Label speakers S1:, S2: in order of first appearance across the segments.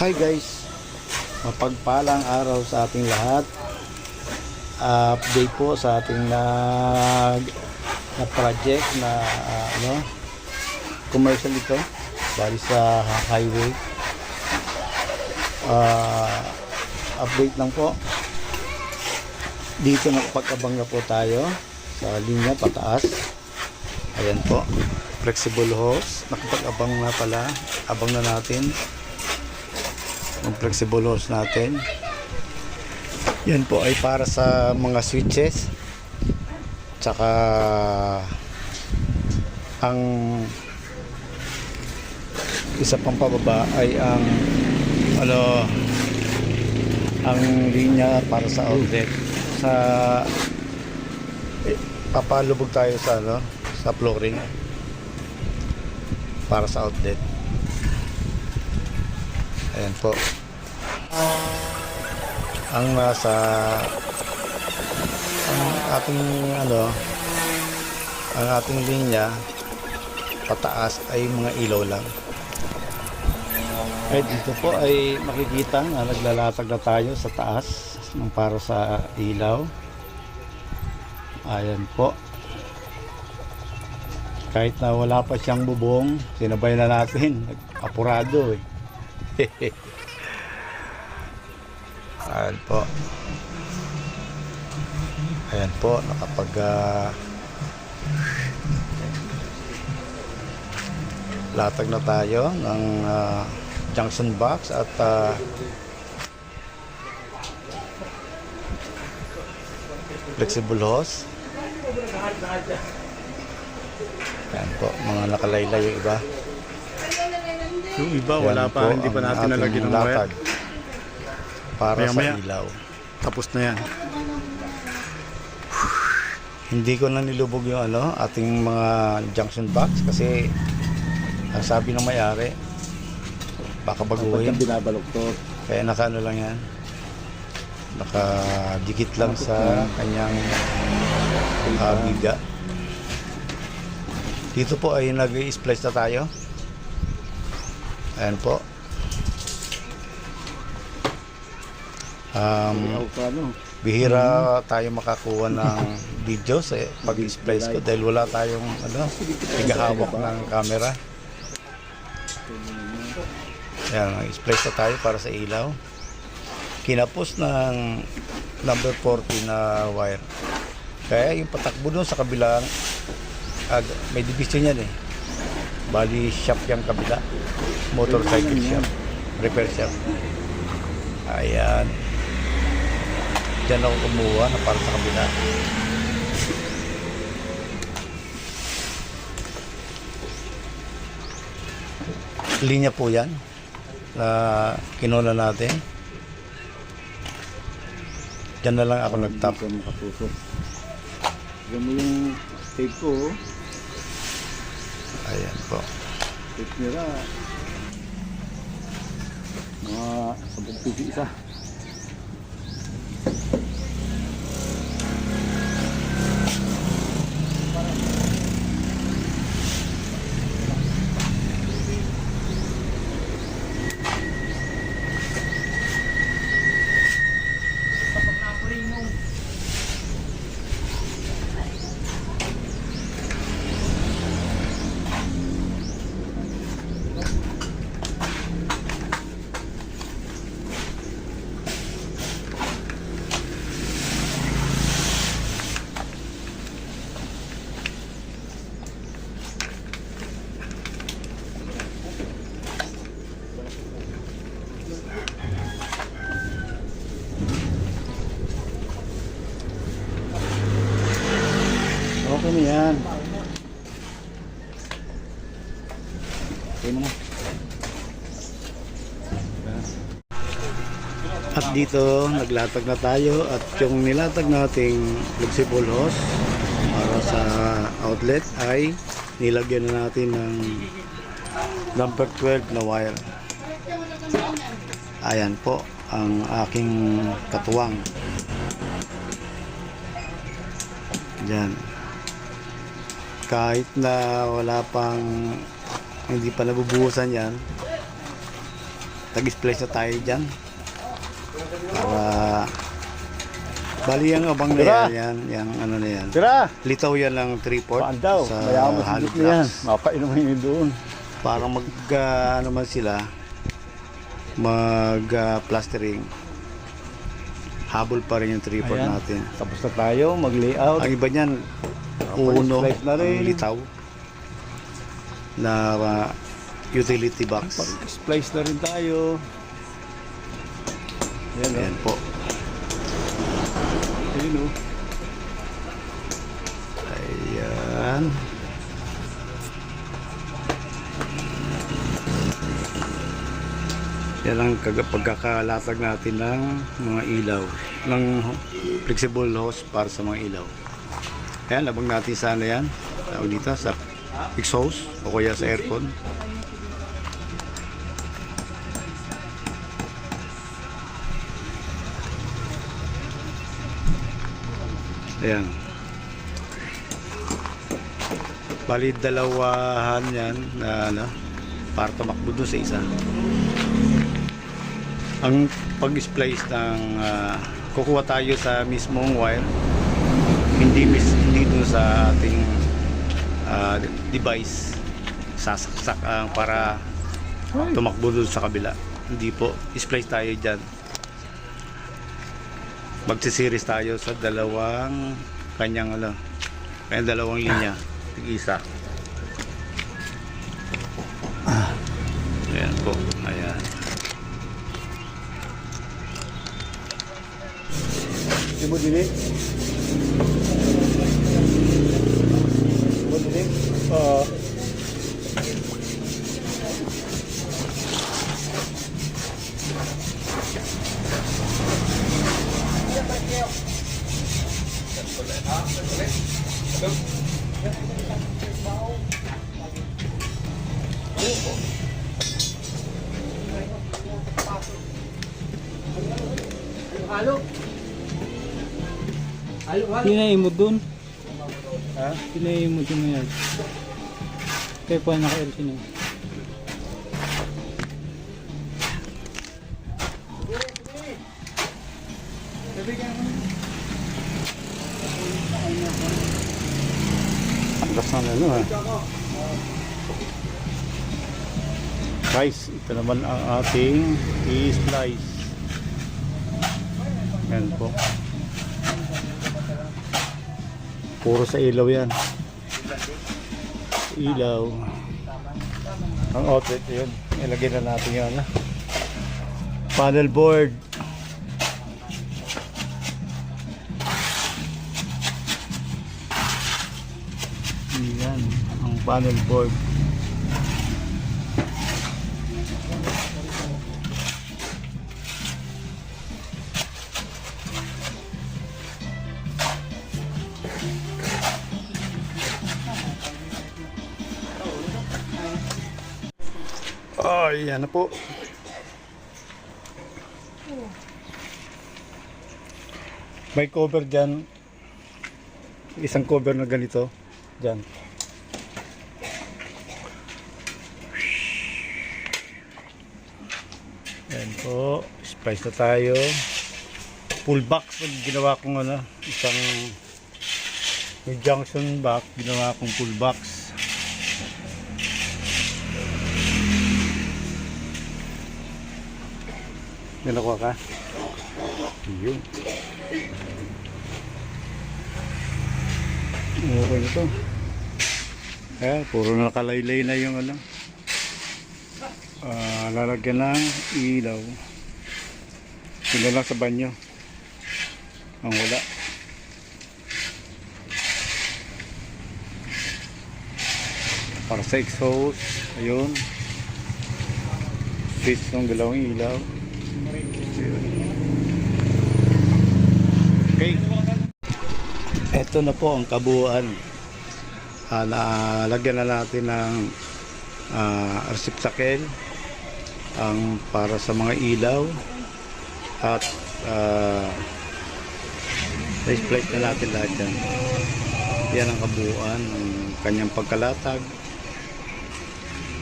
S1: Hi guys, mapagpalang araw sa ating lahat. Ah, update po sa ating nag na project na ah, ano commercial ito bali sa highway. Ah, update lang po. Dito nakapag-abang na po tayo sa linya pataas. Ayan po. Flexible hose. Nakapag-abang na pala. Abang na natin yung flexible hose natin. Yan po ay para sa mga switches. Tsaka ang isa pang pababa ay ang ano ang linya para sa outlet sa eh, papalubog tayo sa ano sa flooring. Para sa outlet. Ayan po. Ang nasa ang ating ano ang ating linya pataas ay mga ilaw lang. Ay dito po ay makikita na naglalatag na tayo sa taas ng para sa ilaw. Ayan po. Kahit na wala pa siyang bubong, sinabay na natin. Apurado eh. Ayan po. Ayan po, nakapag ah, latag na tayo ng ah, junction box at ah, flexible hose. Ayan po, mga nakalaylay yung iba.
S2: Yung iba, wala
S1: Yan
S2: pa,
S1: po
S2: hindi pa natin nalagyan ng wire.
S1: Para
S2: Maya-maya.
S1: sa ilaw.
S2: Tapos na yan.
S1: Hindi ko na nilubog yung ano, ating mga junction box kasi ang sabi ng may-ari baka baguhin.
S3: binabaluktot.
S1: Kaya naka ano lang yan. Nakadikit lang sa kanyang uh, biga. Dito po ay nag-splice na tayo. Ayan po. Um,
S3: ano?
S1: bihira tayo makakuha ng video sa pag-splice ko dahil wala tayong ano, tigahawak ng camera. Yan, splice na tayo para sa ilaw. Kinapos ng number 40 na wire. Kaya yung patakbo doon sa kabilang ag, may division yan eh. Bali shop yung kabila. Motorcycle shop. Repair shop. Ayan. Diyan ako kumuha na para sa kabila. Linya po yan na kinuna natin. Diyan na lang ako nagtap.
S3: Hindi ka makatusok. Tignan mo yung tape ko. oh.
S1: Ayan po.
S3: Tape nila. Mga 10 piso isa.
S1: Okay na yan.
S3: Okay mo.
S1: At dito, naglatag na tayo at yung nilatag nating flexible hose para sa outlet ay nilagyan na natin ng number 12 na wire. Ayan po ang aking katuwang. Diyan. Kahit na wala pang hindi pa nabubuhusan yan, tag-splice na tayo dyan. Para Bali yung abang na yan, yan, yung ano na yan.
S2: Tira!
S1: Litaw yan ng 3 port
S2: Paan daw?
S1: sa
S2: Mayaman sigit na yan.
S1: blocks.
S2: Mapainom mo doon.
S1: Para mag, ah, ano man sila, mag ah, plastering. Habol pa rin yung 3 port
S2: Ayan.
S1: natin.
S2: Tapos na tayo, mag-layout.
S1: Ang iba niyan, uno,
S2: pag-splice na rin.
S1: ang litaw na ah, utility box.
S2: Pag-splice na rin tayo. Ayan,
S1: Ayan po.
S2: Ayun o.
S1: Ayan. Yan ang pagkakalatag natin ng mga ilaw. Ng flexible hose para sa mga ilaw. Ayan, labang natin sana yan. Tawag dito sa exhaust o kaya sa aircon. Ayan. Bali dalawahan yan na ano, para tumakbo doon sa isa. Ang pag-splice ng ah, kukuha tayo sa mismong wire hindi hindi doon sa ating ah, device sasaksak ang para tumakbo doon sa kabila. Hindi po, splice tayo diyan. Magsisiris tayo sa dalawang kanyang ano, kanyang dalawang linya, tig-isa. Ayan po, ayan.
S2: Hindi mo dinig? Hindi mo Oo.
S4: Pinay mo dun.
S2: Ha?
S4: Pinay mo dun yan. Kaya pa naka-LC na.
S1: Ang gas ng ano ha.
S2: Guys, ito naman ang ating i-splice. Yan po.
S1: Puro sa ilaw yan.
S2: Ilaw. Ang outlet yun. Ilagay na natin yan. ah.
S1: Panel board. Yan, ang panel board. Yan na po. May cover dyan. Isang cover na ganito. Dyan. Yan po. Spice na tayo. Full box. Ginawa kong ano, isang yung junction box. Ginawa kong full box. May nakuha ka? Yun. Okay na to. Ayan, puro nakalaylay na yung ano. Ah, lalagyan ng ilaw. Na lang sa banyo. Ang wala. Para sa exhaust. Ayun. Switch ng dalawang ilaw. Okay. Ito na po ang kabuuan. Ah, nalagyan na natin ng uh, resiptakel ang para sa mga ilaw at uh, plate na natin lahat yan. Yan ang kabuuan ng kanyang pagkalatag.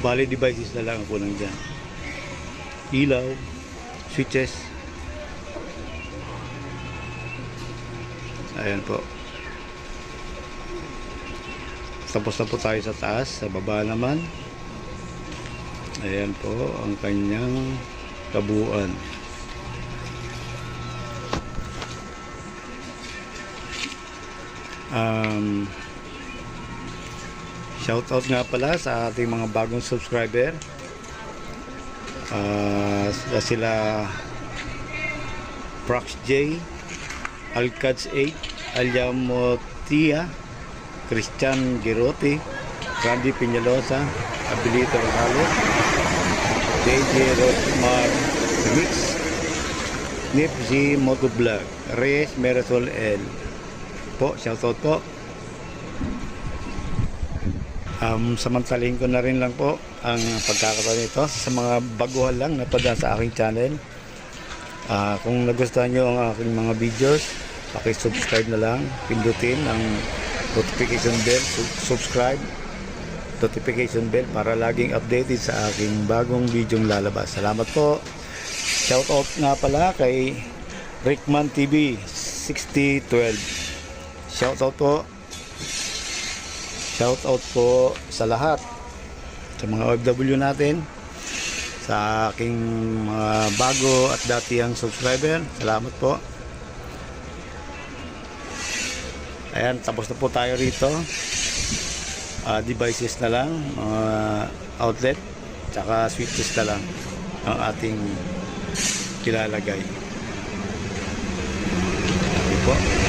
S1: Bali devices na lang po nandyan. ilaw, switches. Ayan po. Tapos na po tayo sa taas, sa baba naman. Ayan po ang kanyang kabuuan. Um, shout out nga pala sa ating mga bagong subscriber. Ah, sila Prox J, Alcads 8, Alyamotia, Christian Girote, Randy Peñalosa, Abilito Rosales, JJ Rosmar Mix, Nip Z Motovlog, Reyes Merasol L. Po, shoutout po. Um, samantalin ko na rin lang po ang pagkakataon nito sa mga baguhan lang na pada sa aking channel. Ah, kung nagustuhan nyo ang aking mga videos, paki-subscribe na lang, pindutin ang notification bell, su- subscribe, notification bell para laging updated sa aking bagong videong lalabas. Salamat po. Shoutout nga pala kay Rickman TV 6012. Shoutout po Shout out po sa lahat sa mga OFW natin sa aking mga bago at datihang subscriber. Salamat po. Ayan, tapos na po tayo rito. Ah, devices na lang, mga outlet, tsaka switches na lang ang ating kilalagay. Okay po.